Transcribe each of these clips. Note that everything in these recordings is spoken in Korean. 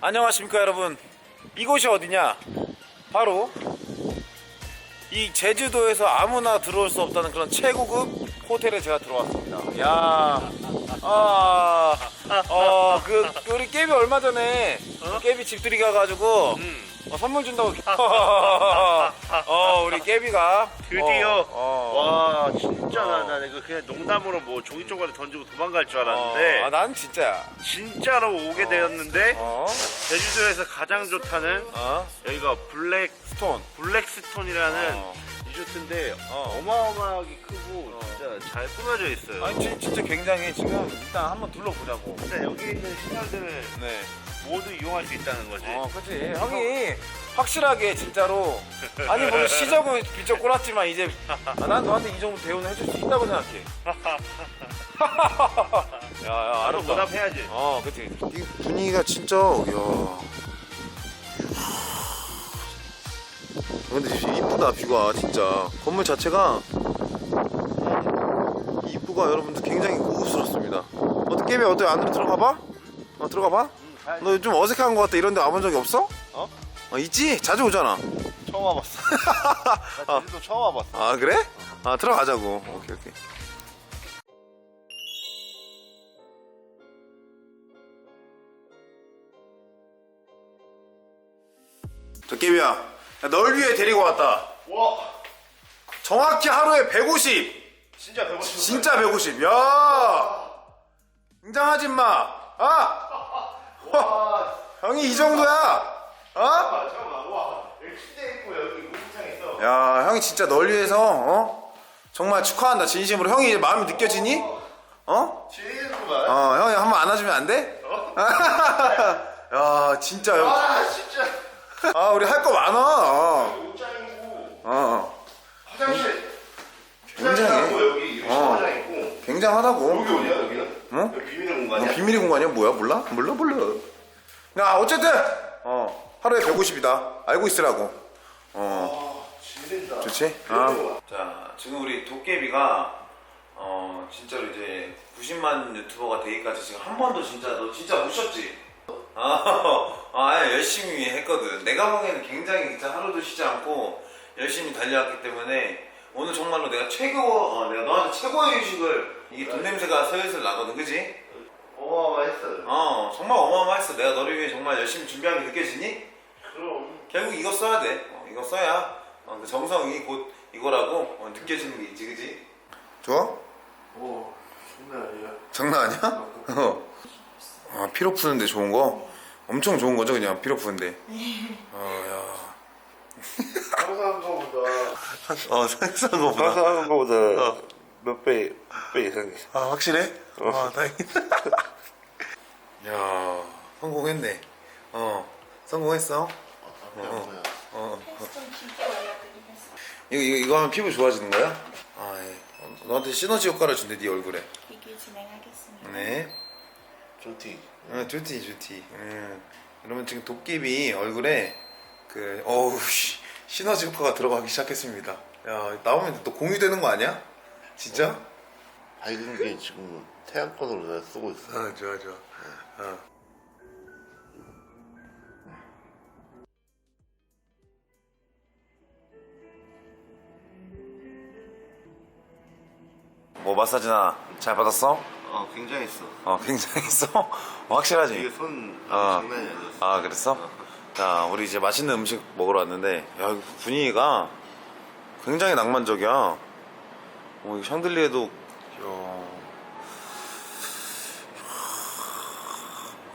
안녕하십니까 여러분. 이곳이 어디냐? 바로 이 제주도에서 아무나 들어올 수 없다는 그런 최고급 호텔에 제가 들어왔습니다. 야 아, 어, 그, 우리 깨비 얼마 전에 깨비 집들이 가가지고 어, 선물 준다고 어, 우리 깨비가 드디어 어, 어. 와 진짜 어. 나, 나 이거 그냥 농담으로 뭐 종이 쪼가리 던지고 도망갈 줄 어, 알았는데 아, 난 진짜야 진짜로 오게 되었는데 어, 제주도에서 가장 좋다는 어, 여기가 블랙 스톤 블랙스톤이라는 어. 리조트인데 어. 어마어마하게 크고 진짜 잘 꾸며져 있어요. 아니 진- 진짜 굉장히 지금 일단 한번 둘러보자고 일단 여기 있는 시설들을 네 모두 이용할 수 있다는 거지. 어, 그치. 형이 확실하게 진짜로 아니 물론 시적은 비쩍 꼬랐지만 이제 아, 난 너한테 이 정도 대우는 해줄 수 있다고 생각해. 야, 야, 바로 알았다. 보답해야지. 어, 그치. 이 분위기가 진짜, 야. 근데 진짜 이쁘다, 뷰가, 진짜. 건물 자체가, 이쁘가 여러분들 굉장히 고급스럽습니다. 어떻게, 깨비 어때? 안으로 들어가봐? 어, 들어가봐? 너좀 어색한 것 같다. 이런 데 와본 적이 없어? 어? 어, 있지? 자주 오잖아. 처음 와봤어. 나 제주도 처음 와봤어. 아, 그래? 아, 들어가자고. 오케이, 오케이. 도깨비야, 야, 널 위해 데리고 왔다. 와 정확히 하루에 150. 진짜 배고프 진짜 150. 야! 굉장하지 마. 아! 와 형이 이 정도야. 어? 잠깐만 잠깐만 와 여기 침대 있고 여기 물창 있어. 야, 형이 진짜 널 위해서 어? 정말 축하한다. 진심으로. 형이 이제 마음이 느껴지니? 어? 지리는구만. 어, 형이 한번 안아주면 안 돼? 야, 진짜 형. 아 진짜. 아, 우리 할 거 많아. 어, 옷장이고 어. 화장실. 굉장해. 화장실하고 여기 어. 샤워장 있고. 굉장하다고. 여기 어디야 여기는? 어? 여기 비밀의 어, 공간이야? 비밀의 공간이야? 뭐야? 몰라? 몰라, 몰라. 야, 어쨌든, 어, 하루에 150이다. 알고 있으라고. 어. 아 지린다. 좋지? 아. 자, 지금 우리 도깨비가 어 진짜로 이제 90만 유튜버가 되기까지 지금 한 번도 진짜 너 진짜 못 쉬었지? 아, 아 열심히 했거든. 내가 보기에는 굉장히 진짜 하루도 쉬지 않고 열심히 달려왔기 때문에 오늘 정말로 내가 최고, 어, 내가 너한테 최고의 휴식을 이게 돈 냄새가 슬슬 나거든, 그지? 어마어마했어. 어, 정말 어마어마했어. 내가 너를 위해 정말 열심히 준비한 게 느껴지니? 그럼. 결국 이거 써야 돼. 어, 이거 써야 어, 그 정성이 곧 이거라고 어, 느껴지는 게 있지, 그지? 좋아? 오 장난 아니야. 장난 아니야? 어. 아, 피로 푸는데 좋은 거? 엄청 좋은 거죠, 그냥 피로 푸는데. 어, 상상한 거보다. 야. 어, 상상한 거보다. 상상한 거보다 어. 몇배 배 이상이. 아, 확실해? 아, 다행이다. 야, 성공했네. 어, 성공했어. 어, 어. 좀 길게 올려드리겠습니다. 이거, 이거, 이거 하면 피부 좋아지는 거야? 아, 예. 어, 너한테 시너지 효과를 준대, 네 얼굴에. 기기 진행하겠습니다. 네. 좋지. 아, 좋지, 좋지. 음. 그러면 지금 도깨비 얼굴에 그, 어우, 씨, 시너지 효과가 들어가기 시작했습니다. 야, 나오면 또 공유되는 거 아니야? 진짜? 밝은 게 지금 태양권으로 내가 쓰고 있어. 아, 좋아, 좋아. 어. 뭐 마사지나 잘 받았어? 어 굉장했어. 어, 굉장했어? 어, 확실하지? 이게 손 어. 장난이 아니었어. 아 그랬어? 자 우리 이제 맛있는 음식 먹으러 왔는데 야 이거 분위기가 굉장히 낭만적이야 어, 이 샹들리에도 야,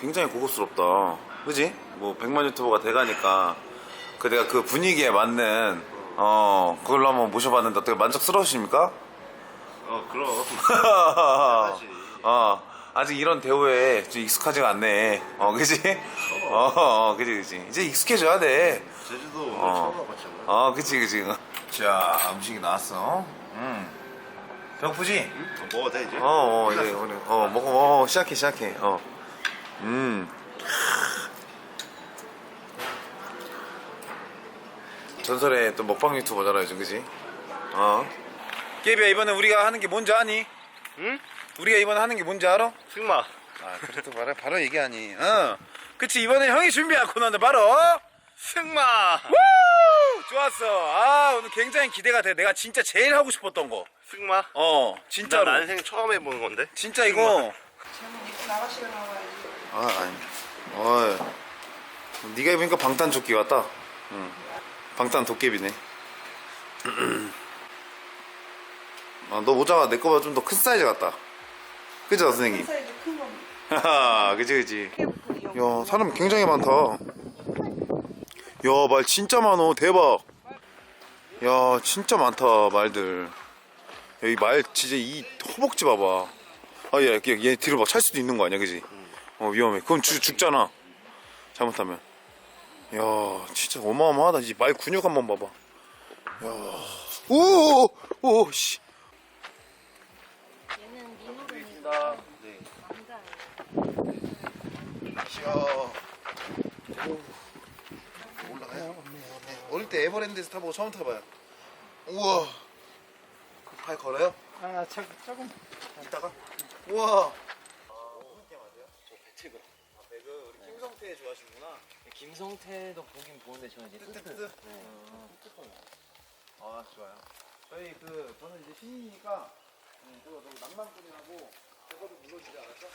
굉장히 고급스럽다 그지? 뭐 100만 유튜버가 돼가니까 그 내가 그 분위기에 맞는 어 그걸로 한번 모셔봤는데 어떻게 만족스러우십니까? 어 그럼. 어, 아직 이런 대우에 좀 익숙하지가 않네. 어, 그지? 어, 어, 그지, 그지. 이제 익숙해져야 돼. 제주도 오늘 어. 처음 와봤잖아. 어, 그치, 그치. 자, 음식이 나왔어. 음. 배고프지? 어, 먹어도 돼 이제? 어, 어, 이제, 우리, 어, 먹어, 어, 시작해, 시작해. 어. 음. 전설의 또 먹방 유튜버잖아, 요즘, 그지? 어. 깨비야, 이번에 우리가 하는 게 뭔지 아니? 응? 우리가 이번에 하는 게 뭔지 알아? 승마. 아, 그래도 바로, 바로 얘기하니. 어. 그치 이번에 형이 준비한 코너는 바로 승마 우! 좋았어. 아 오늘 굉장히 기대가 돼. 내가 진짜 제일 하고 싶었던 거어 승마? 나 진짜로. 난생 처음 해보는 건데. 진짜 이거. 아 아니. 어이. 네가 입으니까 방탄 조끼 같다. 응. 방탄 도깨비네. 아, 너 모자가 내 거보다 좀 더 큰 사이즈 같다. 그죠 선생님? 사이즈 큰 겁니다. 하하 그지 그지. 야 사람 굉장히 많다 야 말 진짜 많어. 대박. 야 진짜 많다 말들. 여기 말 진짜 이 허벅지 봐봐. 아얘 얘, 얘 뒤로 막 찰 수도 있는 거 아니야 그지? 어 위험해. 그럼 죽, 죽잖아. 잘못하면. 야 진짜 어마어마하다. 이 말 근육 한번 봐봐. 야 오오씨. 얘는 민호이니까 남자예요. 올라가요. 어릴 때 에버랜드에서 타보고 처음 타봐요. 우와. 발 걸어요? 아, 저, 조금. 이따가. 우와. 저 배치가. 아, 배그 우리 김성태 좋아하시는구나. 김성태도 보긴 보는데 저는 이제 뜨뜨. 뜨뜨. 아 좋아요. 저희 그 저는 이제 신인이니까 음, 저거 저거 낭만꾼이라고 그거도 물어주지 않았어?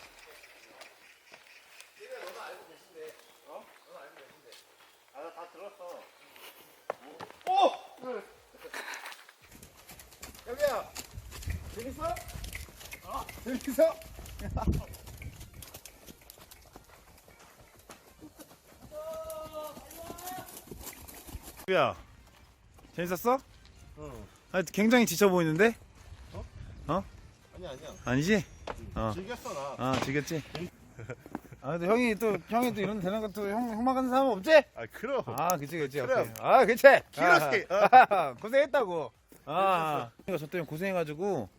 얘가 너는 알고 계신데, 어? 너는 알고 계신데. 아, 나 다 들었어. 오! 여기야. 재밌어? 어? 재밌어? 야, 재밌었어? 응. 아, 굉장히 지쳐 보이는데? 아니야 아니야. 아니지? 어. 즐겼어 나. 아, 즐겼지? 아, 근데 형이 또, 형이 또 이런 되는 것도 형, 형만 가는 사람 없지? 아 그럼. 아, 그치, 그치. 그럼. 오케이. 아, 그치? 키로스케. 아, 고생했다고. 아, 그러니까 저 때문에 고생해가지고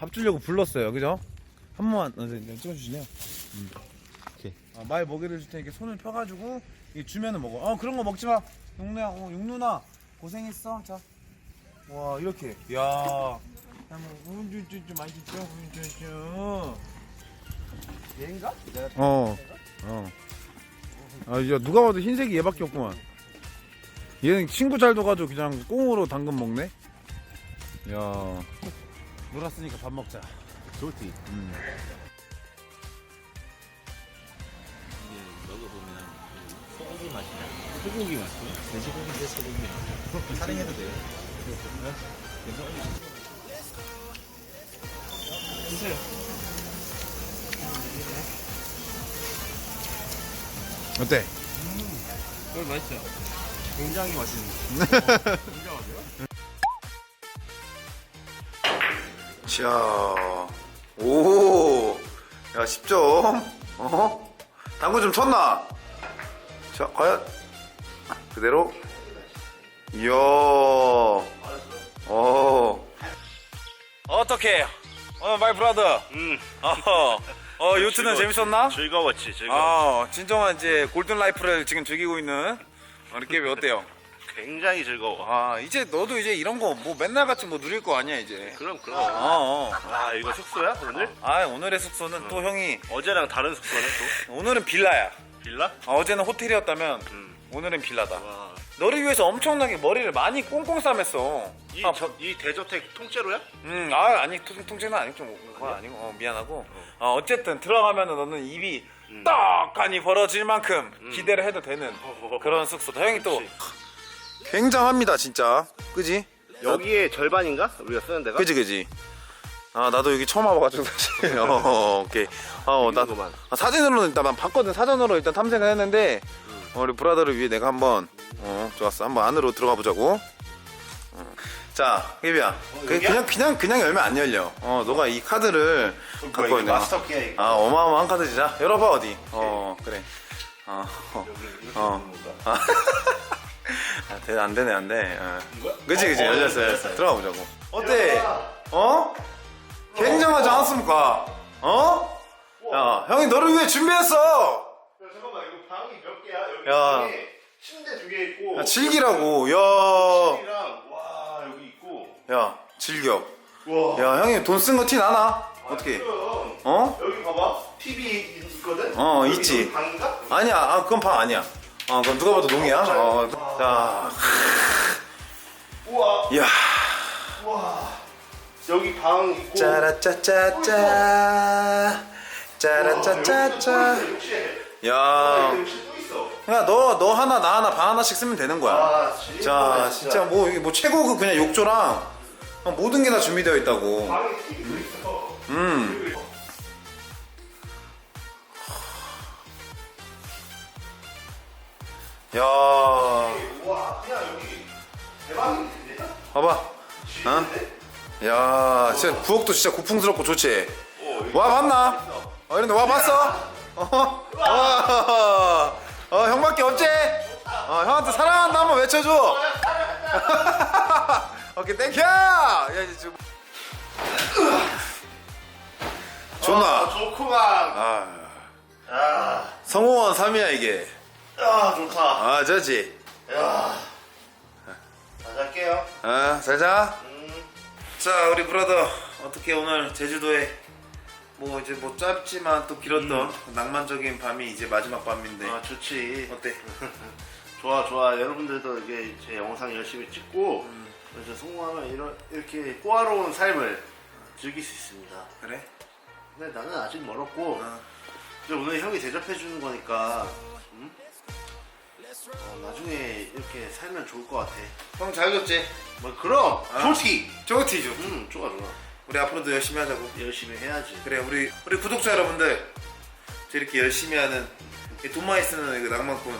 밥 주려고 불렀어요. 그죠? 한 번만, 어, 네, 네, 찍어주시네요. 음. 오케이. 아, 말 먹이를 줄 테니까 손을 펴가지고 이 주면은 먹어. 어, 그런 거 먹지 마. 용누야, 어, 용누나. 고생했어. 자. 와, 이렇게. 야. 야, 뭐, 음, 좀, 좀, 좀 많이 줬죠? 음, 좀, 좀. 얘인가? 어. 어. 아, 야, 누가 봐도 흰색이 얘밖에 없구만. 얘는 친구 잘 둬가지고 그냥 꽁으로 당근 먹네? 야. 놀았으니까 밥 먹자. 좋지. 음. 먹어보면 소고기 맛이 나. 소고기 맛이? 돼지고기인데 소고기 맛. 사랑해도 돼요? 드세요. 어때? 이거 맛있죠? 굉장히 맛있는. 자, 오, 야, 10점. 어? 당구 좀 쳤나? 자, 과연, 그대로. 이야, 어. 어떻게, 어, 마이 브라더. 음 어, 어, 요트는 재밌었나? 즐거웠지 즐거워 아, 진정한 이제 골든 라이프를 지금 즐기고 있는 우리 깨비 어때요? 굉장히 즐거워 아, 이제 너도 이제 이런 거 뭐 맨날 같이 뭐 누릴 거 아니야, 이제. 그럼 어, 그럼 어. 아 이거 숙소야 오늘? 아, 오늘의 숙소는 또 형이 어제랑 다른 숙소네 또 오늘은 빌라야. 빌라? 아, 어제는 호텔이었다면 음. 오늘은 빌라다. 와. 너를 위해서 엄청나게 머리를 많이 꽁꽁 싸맸어. 이, 아, 저, 이 대저택 통째로야? 음, 아, 아니 통, 통째는 아니고 그건 아니고 어, 미안하고. 어, 어쨌든 들어가면은 너는 입이 음. 떡하니 벌어질 만큼 기대를 해도 되는 그런 숙소다. 형이 또 굉장합니다, 진짜. 그지? 여기에 절반인가? 우리가 쓰는 데가? 그지, 그지. 아, 나도 여기 처음 와봐가지고 사실. 어, 오케이. 어, 나 재밌구만. 아, 사진으로는 일단 난 봤거든. 사전으로 일단 탐색을 했는데 어, 우리 브라더를 위해 내가 한번 어, 좋았어. 한번 안으로 들어가 보자고. 어. 자, 깨비야. 그, 여기야? 그냥 그냥 그냥 열면 안 열려. 어, 너가 이 카드를 갖고 이거 있네. 마스터 키야 이거 아, 어마어마한 카드지. 자, 열어봐 어디. 어, 그래. 어, 어. 어. 아, 아, 돼, 안 되네, 안 돼. 어. 그치, 그치. 열렸어, 열렸어. 들어가 보자고. 어때? 어? 굉장하지 않았습니까? 어? 야, 형이 너를 위해 준비했어! 야, 잠깐만 이거 방이 몇 개야? 여기 야. 방에 침대 두 개 있고 야, 즐기라고. 야, TV랑 와 여기 있고 야, 즐겨. 와 야, 형이 돈 쓴 거 티 나나? 어떻게? 그럼 어? 여기 봐봐 TV 있거든? 어, 여기 있지. 방인가? 아니야, 아, 그건 방 아니야. 어, 그건 누가 봐도 농이야. 어, 자, 우와, 이야, 우와. 여기 방 있고. 짜라짜짜짜, 짜라짜짜짜. 역시. 야, 역시 또 있어. 야, 너, 너 하나, 나 하나, 방 하나씩 쓰면 되는 거야. 아, 진짜. 자, 진짜 뭐, 이게 뭐 최고급 그냥 욕조랑 모든 게 다 준비되어 있다고. 방에 TV도 있어. 음. 그리고 야, 우와, 야 여기 대박인데? 봐봐. 어? 야, 진짜 부엌도 진짜 고풍스럽고 좋지. 와 봤나? 어, 이런데 와 봤어? 어, 와, 어, 형밖에 없지? 어, 형한테 사랑한다 한번 외쳐줘. 오케이, 땡큐. 야, 이제 좀. 좋나? 아, 좋구만. 아, 야, 성공원 3이야 이게. 야 좋다. 아, 저지. 야. 자, 잘게요. 아, 잘 자. 음. 자 우리 브라더 어떻게 오늘 제주도에 뭐 이제 뭐 짧지만 또 길었던 낭만적인 밤이 이제 마지막 밤인데 아 좋지. 어때? 좋아 좋아. 여러분들도 이게 제 영상 열심히 찍고 그래서 성공하면 이런 이렇게 꼬아로운 삶을 즐길 수 있습니다. 그래? 근데 나는 아직 멀었고 어. 근데 오늘 형이 대접해 주는 거니까 음? 어, 나중에 이렇게 살면 좋을 것 같아. 형잘 줬지? 뭐 그럼 아. 좋지. 좋지 좋음 좋아 좋아. 우리 앞으로도 열심히 하자고 열심히 해야지. 그래 우리 우리 구독자 여러분들 저 이렇게 열심히 하는 이돈 많이 쓰는 그 낭만꾼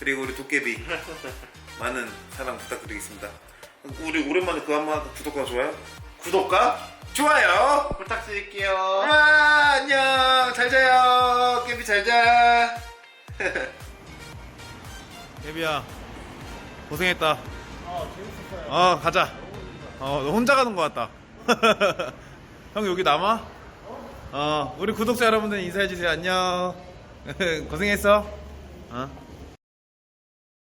그리고 우리 도깨비 많은 사랑 부탁드리겠습니다 우리 오랜만에 그 한번 하고 구독과 좋아요 구독과 좋아요 부탁드릴게요. 아, 안녕. 잘 자요. 깨비 잘 자. 깨비야. 고생했다. 어, 재밌었어요. 어, 가자. 어, 너 혼자 가는 거 같다. 형 여기 남아? 어, 우리 구독자 여러분들 인사해 주세요. 안녕. 고생했어. 어.